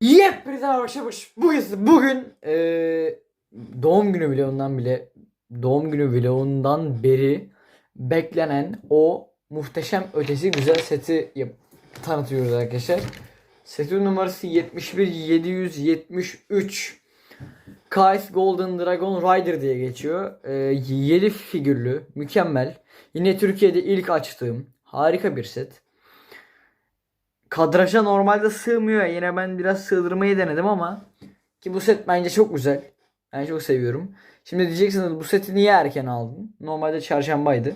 Yepyeni daha başlamış. Bugün, bugün eee, doğum günü vlogundan bile doğum günü vlogundan beri beklenen o muhteşem ötesi güzel seti tanıtıyoruz arkadaşlar. Setin numarası 71773 KS Golden Dragon Rider diye geçiyor. Ee, 7 figürlü, mükemmel. Yine Türkiye'de ilk açtığım harika bir set. Kadraja normalde sığmıyor. Yine ben biraz sığdırmayı denedim ama ki bu set bence çok güzel. Ben çok seviyorum. Şimdi diyeceksiniz bu seti niye erken aldın? Normalde çarşambaydı.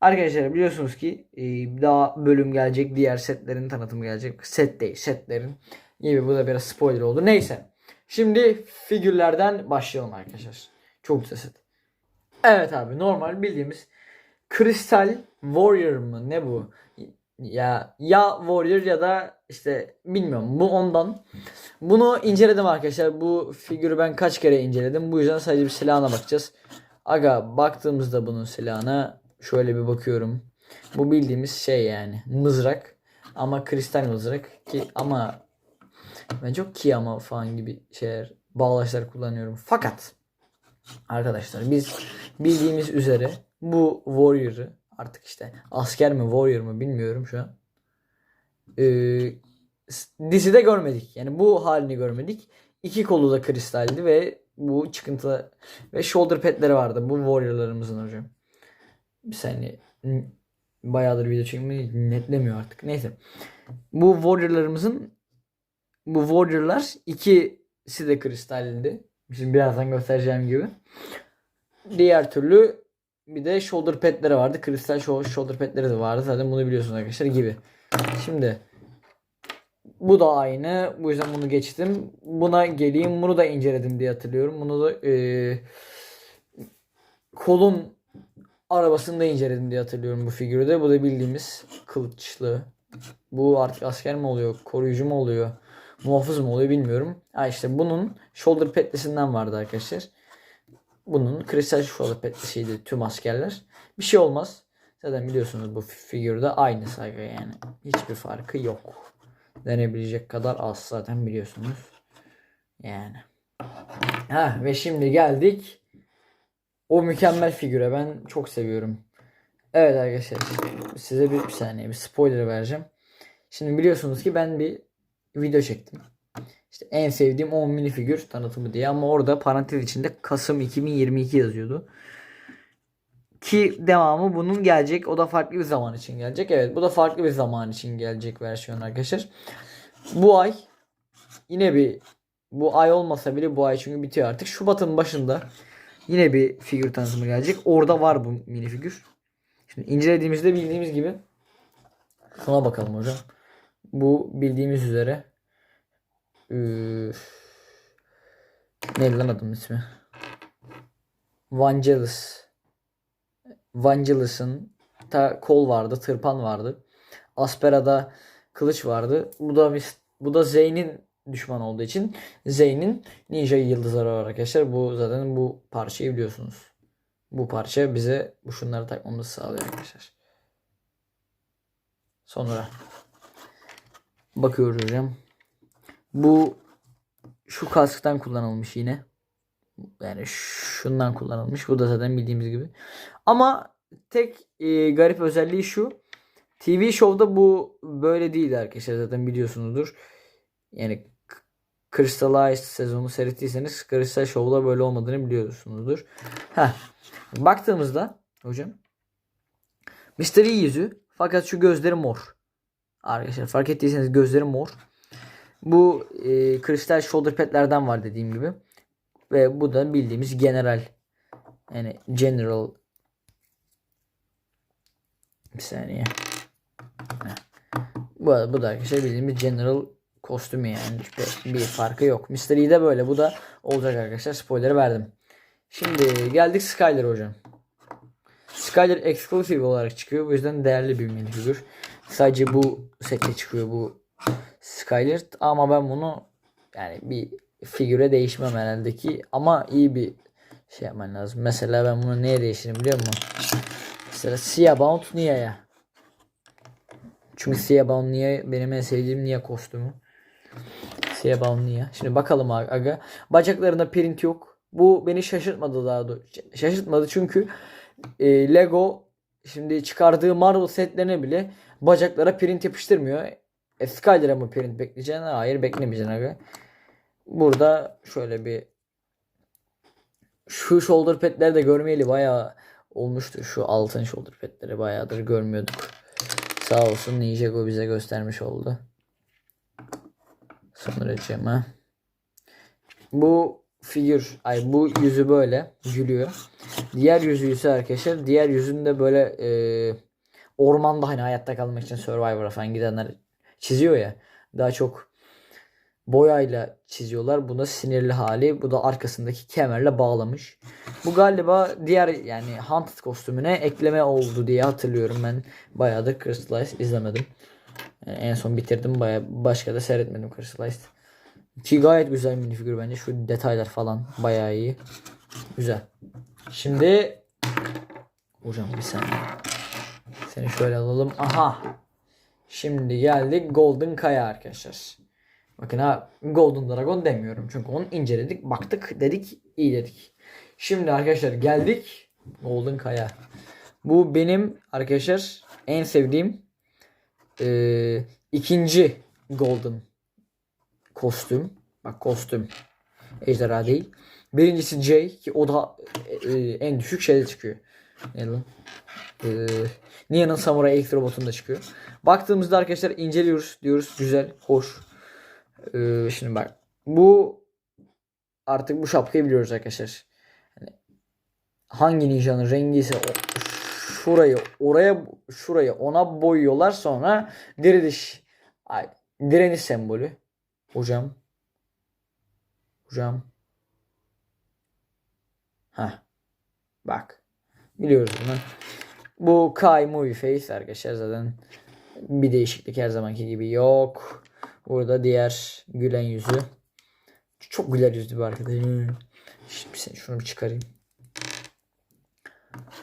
Arkadaşlar biliyorsunuz ki e, daha bölüm gelecek. Diğer setlerin tanıtımı gelecek. Set değil setlerin. Gibi bu da biraz spoiler oldu. Neyse. Şimdi figürlerden başlayalım arkadaşlar. Çok güzel set. Evet abi normal bildiğimiz Crystal Warrior mı ne bu? Ya ya Warrior ya da işte bilmiyorum bu ondan. Bunu inceledim arkadaşlar. Bu figürü ben kaç kere inceledim. Bu yüzden sadece bir silahına bakacağız. Aga baktığımızda bunun silahına şöyle bir bakıyorum. Bu bildiğimiz şey yani mızrak. Ama kristal mızrak ki ama ben çok ki ama falan gibi şeyler bağlaçlar kullanıyorum. Fakat arkadaşlar biz bildiğimiz üzere bu Warrior'ı artık işte asker mi Warrior mu bilmiyorum şu an. Ee, dizide görmedik. Yani bu halini görmedik. İki kolu da kristaldi ve bu çıkıntı ve shoulder padleri vardı. Bu Warrior'larımızın hocam. Bir saniye. Bayağıdır video çekmeyi netlemiyor artık. Neyse. Bu Warrior'larımızın bu Warrior'lar ikisi de kristaldi. Şimdi birazdan göstereceğim gibi. Diğer türlü bir de shoulder padleri vardı. Kristal sho- shoulder padleri de vardı. Zaten bunu biliyorsunuz arkadaşlar gibi. Şimdi bu da aynı. Bu yüzden bunu geçtim. Buna geleyim. Bunu da inceledim diye hatırlıyorum. Bunu da eee kolun arabasında inceledim diye hatırlıyorum bu figürü de. Bu da bildiğimiz kılıçlı. Bu artık asker mi oluyor? Koruyucu mu oluyor? Muhafız mı oluyor bilmiyorum. Ha işte bunun shoulder padlisinden vardı arkadaşlar. Bunun kristal shoulder padlisiydi tüm askerler. Bir şey olmaz. Zaten biliyorsunuz bu figürde aynı saygı yani. Hiçbir farkı yok. Denebilecek kadar az zaten biliyorsunuz. Yani. Ha ve şimdi geldik o mükemmel figüre. Ben çok seviyorum. Evet arkadaşlar size bir, bir saniye bir spoiler vereceğim. Şimdi biliyorsunuz ki ben bir video çektim. İşte en sevdiğim 10 minifigür tanıtımı diye ama orada parantez içinde Kasım 2022 yazıyordu. Ki devamı bunun gelecek. O da farklı bir zaman için gelecek. Evet bu da farklı bir zaman için gelecek versiyon arkadaşlar. Bu ay yine bir bu ay olmasa bile bu ay çünkü bitiyor artık. Şubat'ın başında yine bir figür tanıtımı gelecek. Orada var bu minifigür. Şimdi incelediğimizde bildiğimiz gibi şuna bakalım hocam. Bu bildiğimiz üzere üf, neydi lan adamın ismi? Vangelis. Vangelis'ın ta kol vardı, tırpan vardı. Aspera'da kılıç vardı. Bu da bu da Zeyn'in düşman olduğu için Zeyn'in ninja yıldızları var arkadaşlar. Bu zaten bu parçayı biliyorsunuz. Bu parça bize bu şunları takmamızı sağlıyor arkadaşlar. Sonra bakıyoruz hocam. Bu şu kasktan kullanılmış yine. Yani şundan kullanılmış. Bu da zaten bildiğimiz gibi. Ama tek e, garip özelliği şu. TV Show'da bu böyle değil arkadaşlar. Zaten biliyorsunuzdur. Yani Crystallized sezonu seyrettiyseniz Crystal Show'da böyle olmadığını biliyorsunuzdur. Heh. Baktığımızda hocam Mystery yüzü fakat şu gözleri mor. Arkadaşlar fark ettiyseniz gözleri mor. Bu e, kristal shoulder pad'lerden var dediğim gibi. Ve bu da bildiğimiz general. Yani general. Bir saniye. Heh. Bu, bu da arkadaşlar bildiğimiz general kostümü yani. Bir, bir farkı yok. Mystery de böyle. Bu da olacak arkadaşlar. Spoiler verdim. Şimdi geldik Skyler hocam. Skyler exclusive olarak çıkıyor. Bu yüzden değerli bir minifigür. Sadece bu sette çıkıyor bu Skyler ama ben bunu yani bir figüre değişmem herhalde ki ama iyi bir şey yapman lazım. Mesela ben bunu neye değiştiririm biliyor musun? Mesela Sia Bound Nia'ya. Çünkü Sia Bound Nia benim en sevdiğim Nia kostümü. S'ye bağımlı ya. Şimdi bakalım aga. Bacaklarında print yok. Bu beni şaşırtmadı daha doğrusu. Şaşırtmadı çünkü e, Lego şimdi çıkardığı Marvel setlerine bile bacaklara print yapıştırmıyor. E, Skyler'a mı print bekleyeceksin? Hayır beklemeyeceksin aga. Burada şöyle bir şu shoulder pad'leri de görmeyeli bayağı olmuştu. Şu altın shoulder pad'leri bayağıdır görmüyorduk. Sağ olsun Ninjago bize göstermiş oldu. Sonracığıma. Bu figür, ay bu yüzü böyle gülüyor. Diğer yüzü ise arkadaşlar diğer yüzünde böyle e, ormanda hani hayatta kalmak için Survivor'a falan gidenler çiziyor ya. Daha çok boyayla çiziyorlar. Buna sinirli hali. Bu da arkasındaki kemerle bağlamış. Bu galiba diğer yani Haunted kostümüne ekleme oldu diye hatırlıyorum ben. Bayağıdır Crystalized izlemedim. Yani en son bitirdim. Bayağı başka da seyretmedim Crystalized. Ki gayet güzel minifigür bence. Şu detaylar falan bayağı iyi. Güzel. Şimdi hocam bir saniye. Seni şöyle alalım. Aha. Şimdi geldik Golden Kaya arkadaşlar. Bakın ha Golden Dragon demiyorum. Çünkü onu inceledik, baktık, dedik, iyi dedik. Şimdi arkadaşlar geldik Golden Kaya. Bu benim arkadaşlar en sevdiğim eee, ikinci Golden kostüm. Bak kostüm. Ejderha değil. Birincisi J ki o da eee, en düşük şeyde çıkıyor. Ne lan? Eee Nia'nın Samurai X robotunda çıkıyor. Baktığımızda arkadaşlar inceliyoruz diyoruz güzel, hoş. Ee, şimdi bak bu artık bu şapkayı biliyoruz arkadaşlar. Hani hangi ninjanın rengi ise o- şurayı oraya şurayı ona boyuyorlar sonra diriliş ay, direniş sembolü. Hocam. Hocam. Ha. Bak. Biliyoruz bunu. Bu Kai Movie Face arkadaşlar zaten bir değişiklik her zamanki gibi yok. Burada diğer gülen yüzü. Çok güler yüzlü bir arkadaş. Şimdi sen şunu bir çıkarayım.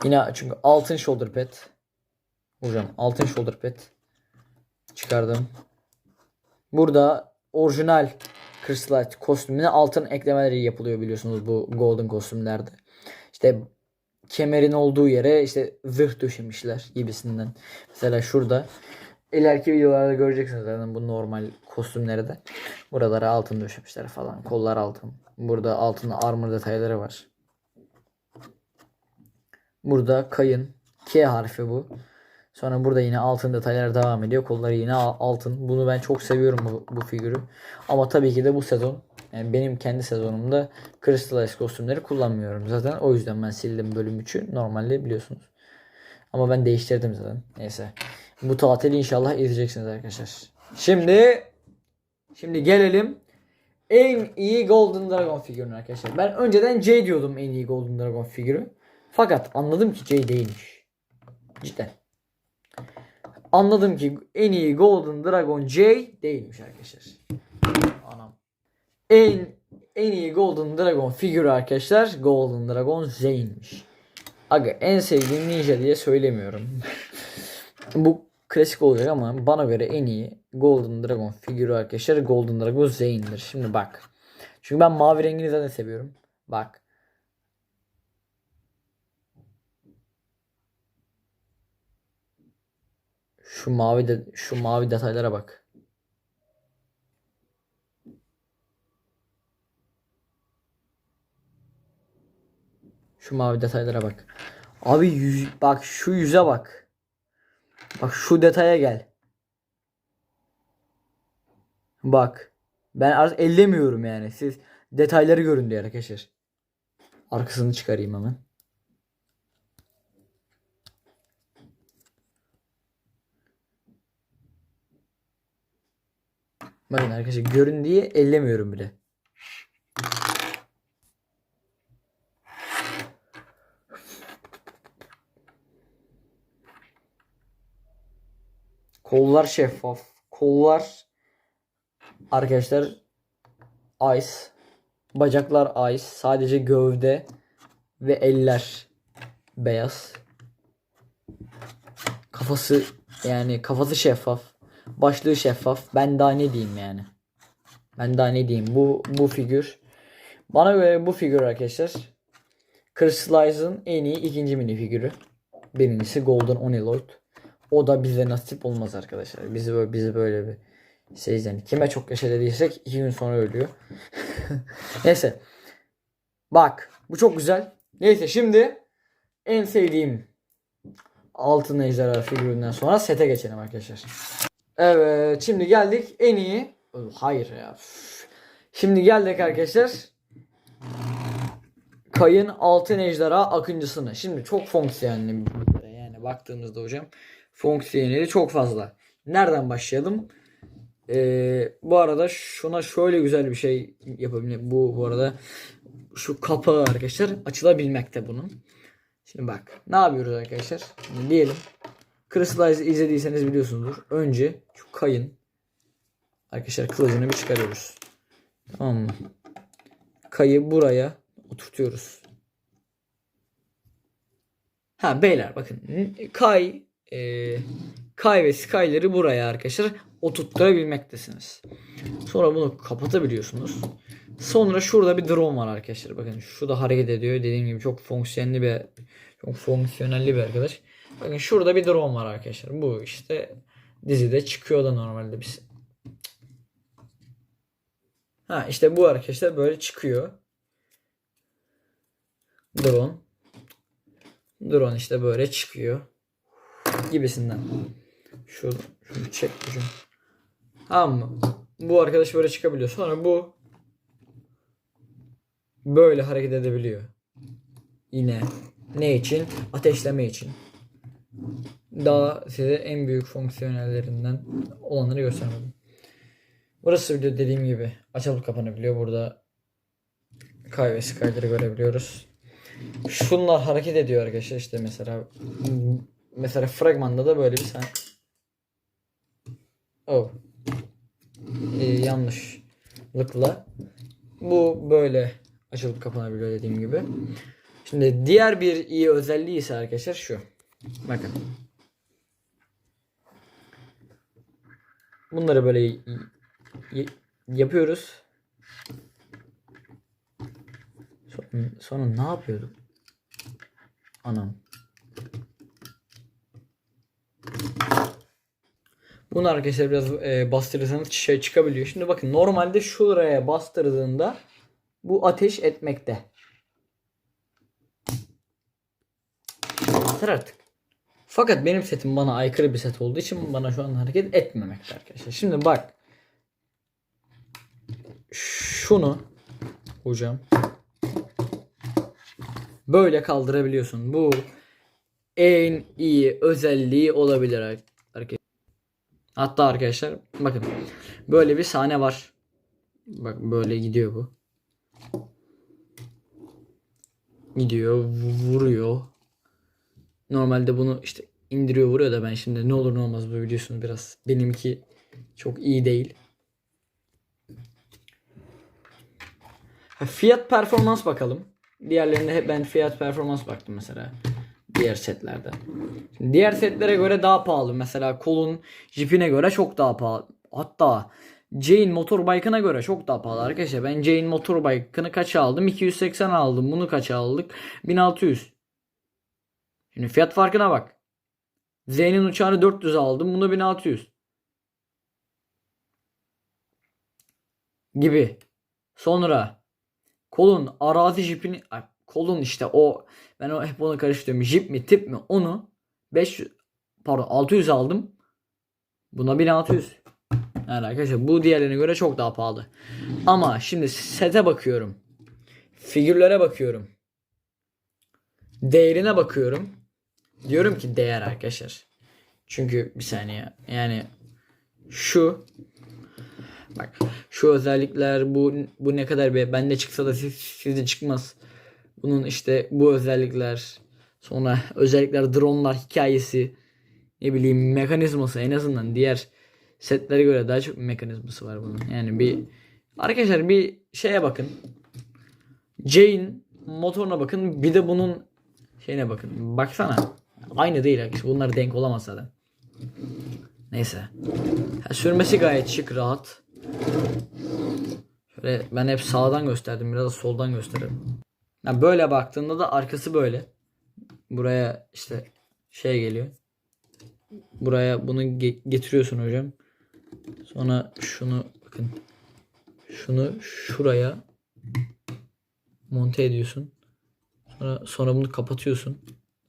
Yine çünkü altın shoulder pad. Hocam altın shoulder pad. Çıkardım. Burada orijinal Crystalight kostümüne altın eklemeleri yapılıyor biliyorsunuz bu golden kostümlerde. İşte kemerin olduğu yere işte zırh döşemişler gibisinden. Mesela şurada ileriki videolarda göreceksiniz zaten bu normal kostümlerde. Buralara altın döşemişler falan. Kollar altın. Burada altın armor detayları var. Burada kayın. K harfi bu. Sonra burada yine altın detaylar devam ediyor. Kolları yine al- altın. Bunu ben çok seviyorum bu, bu figürü. Ama tabii ki de bu sezon yani benim kendi sezonumda Crystalize kostümleri kullanmıyorum zaten. O yüzden ben sildim bölüm 3'ü. Normalde biliyorsunuz. Ama ben değiştirdim zaten. Neyse. Bu tatili inşallah izleyeceksiniz arkadaşlar. Şimdi şimdi gelelim en iyi Golden Dragon figürüne arkadaşlar. Ben önceden J diyordum en iyi Golden Dragon figürü. Fakat anladım ki J değilmiş. Cidden. Anladım ki en iyi Golden Dragon J değilmiş arkadaşlar. Anam. En en iyi Golden Dragon figürü arkadaşlar Golden Dragon Z'ymiş. Aga en sevdiğim ninja diye söylemiyorum. Bu klasik olacak ama bana göre en iyi Golden Dragon figürü arkadaşlar Golden Dragon Zane'dir. Şimdi bak. Çünkü ben mavi rengini zaten seviyorum. Bak. Şu mavi de şu mavi detaylara bak. Şu mavi detaylara bak. Abi yüz, bak şu yüze bak. Bak şu detaya gel. Bak. Ben artık ellemiyorum yani. Siz detayları görün diye arkadaşlar. Arkasını çıkarayım hemen. Bakın arkadaşlar görün diye ellemiyorum bile. Kollar şeffaf. Kollar arkadaşlar ice. Bacaklar ice. Sadece gövde ve eller beyaz. Kafası yani kafası şeffaf. Başlığı şeffaf. Ben daha ne diyeyim yani. Ben daha ne diyeyim. Bu bu figür bana göre bu figür arkadaşlar Crystallize'ın en iyi ikinci mini figürü. Birincisi Golden Oniloid. O da bize nasip olmaz arkadaşlar. Bizi böyle bizi böyle bir şey yani kime çok yaşa dediysek iki gün sonra ölüyor. Neyse. Bak bu çok güzel. Neyse şimdi en sevdiğim altın ejderha figüründen sonra sete geçelim arkadaşlar. Evet şimdi geldik en iyi. Hayır ya. Şimdi geldik arkadaşlar. Kayın altın ejderha akıncısını. Şimdi çok kere. Yani baktığımızda hocam fonksiyoneli çok fazla. Nereden başlayalım? Ee, bu arada şuna şöyle güzel bir şey yapabilirim. Bu bu arada şu kapağı arkadaşlar açılabilmekte bunun. Şimdi bak ne yapıyoruz arkadaşlar? Şimdi diyelim Crystallize izlediyseniz biliyorsunuzdur. Önce şu kayın arkadaşlar kılıcını bir çıkarıyoruz. Tamam mı? Kayı buraya oturtuyoruz. Ha beyler bakın kay e, kay ve skyleri buraya arkadaşlar oturtturabilmektesiniz. Sonra bunu kapatabiliyorsunuz. Sonra şurada bir drone var arkadaşlar. Bakın şu da hareket ediyor. Dediğim gibi çok fonksiyonel bir çok fonksiyonelli bir arkadaş. Bakın şurada bir drone var arkadaşlar. Bu işte dizide çıkıyor da normalde biz. Ha işte bu arkadaşlar böyle çıkıyor. Drone. Drone işte böyle çıkıyor. Gibisinden. Şu, şunu çek hocam. Tamam mı? Bu arkadaş böyle çıkabiliyor. Sonra bu böyle hareket edebiliyor. Yine ne için? Ateşleme için. Daha size en büyük fonksiyonellerinden olanları göstermedim. Burası video dediğim gibi açılıp kapanabiliyor. Burada kay ve görebiliyoruz. Şunlar hareket ediyor arkadaşlar işte mesela mesela fragmanda da böyle bir sahne. Oh. Ee, yanlışlıkla bu böyle açılıp kapanabiliyor dediğim gibi. Şimdi diğer bir iyi özelliği ise arkadaşlar şu. Bakın. Bunları böyle yapıyoruz. Sonra, sonra ne yapıyorduk? Anam. Bunu arkadaşlar biraz e, bastırırsanız şey çıkabiliyor. Şimdi bakın normalde şuraya bastırdığında bu ateş etmekte. Yeter artık. Fakat benim setim bana aykırı bir set olduğu için bana şu an hareket etmemekte arkadaşlar. Şimdi bak. Şunu hocam böyle kaldırabiliyorsun. Bu en iyi özelliği olabilir. Hatta arkadaşlar bakın böyle bir sahne var. Bak böyle gidiyor bu. Gidiyor, vuruyor. Normalde bunu işte indiriyor, vuruyor da ben şimdi ne olur ne olmaz bu biliyorsunuz biraz benimki çok iyi değil. Fiyat performans bakalım. Diğerlerinde hep ben fiyat performans baktım mesela. Diğer setlerde. Şimdi diğer setlere göre daha pahalı. Mesela kolun jipine göre çok daha pahalı. Hatta Jane motorbike'ına göre çok daha pahalı arkadaşlar. Ben Jane motorbike'ını kaça aldım? 280 aldım. Bunu kaça aldık? 1600. Şimdi fiyat farkına bak. Z'nin uçağını 400 aldım. Bunu 1600. Gibi. Sonra kolun arazi jipini kolun işte o ben o hep onu karıştırıyorum. Jip mi tip mi onu 500 pardon 600 aldım. Buna 1600. Yani arkadaşlar bu diğerlerine göre çok daha pahalı. Ama şimdi sete bakıyorum. Figürlere bakıyorum. Değerine bakıyorum. Diyorum ki değer arkadaşlar. Çünkü bir saniye yani şu bak şu özellikler bu bu ne kadar be bende çıksa da siz, sizde çıkmaz. Bunun işte bu özellikler sonra özellikler dronlar hikayesi ne bileyim mekanizması en azından diğer setlere göre daha çok mekanizması var bunun. Yani bir arkadaşlar bir şeye bakın. Jane motoruna bakın. Bir de bunun şeyine bakın. Baksana. Aynı değil arkadaşlar. Bunlar denk olamaz zaten. Neyse. Ha, sürmesi gayet şık rahat. Böyle ben hep sağdan gösterdim. Biraz da soldan gösterelim. Yani böyle baktığında da arkası böyle. Buraya işte şey geliyor. Buraya bunu ge- getiriyorsun hocam. Sonra şunu bakın. Şunu şuraya monte ediyorsun. Sonra sonra bunu kapatıyorsun.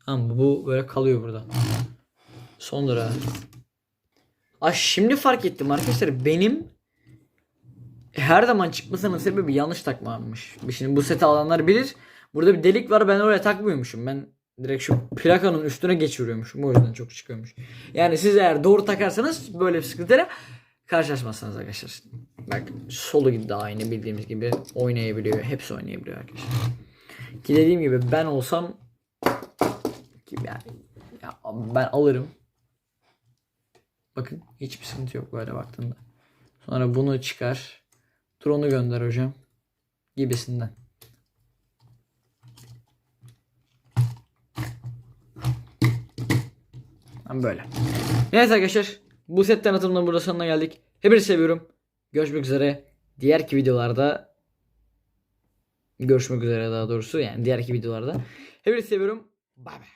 Tamam? Bu böyle kalıyor burada. Sonra Ay şimdi fark ettim arkadaşlar. Benim her zaman çıkmasının sebebi yanlış takmammış. Şimdi bu seti alanlar bilir. Burada bir delik var ben oraya takmıyormuşum. Ben direkt şu plakanın üstüne geçiriyormuşum. O yüzden çok çıkıyormuş. Yani siz eğer doğru takarsanız böyle bir sıkıntıyla karşılaşmazsınız arkadaşlar. Bak solu gibi de aynı bildiğimiz gibi oynayabiliyor. Hepsi oynayabiliyor arkadaşlar. Ki dediğim gibi ben olsam ki yani ya ben alırım. Bakın hiçbir sıkıntı yok böyle baktığında. Sonra bunu çıkar. Drone'u gönder hocam. Gibisinden. Ben böyle. Neyse arkadaşlar. Bu set tanıtımının burada sonuna geldik. Hepinizi seviyorum. Görüşmek üzere. Diğerki videolarda görüşmek üzere daha doğrusu. Yani diğerki videolarda. Hepinizi seviyorum. Bay bay.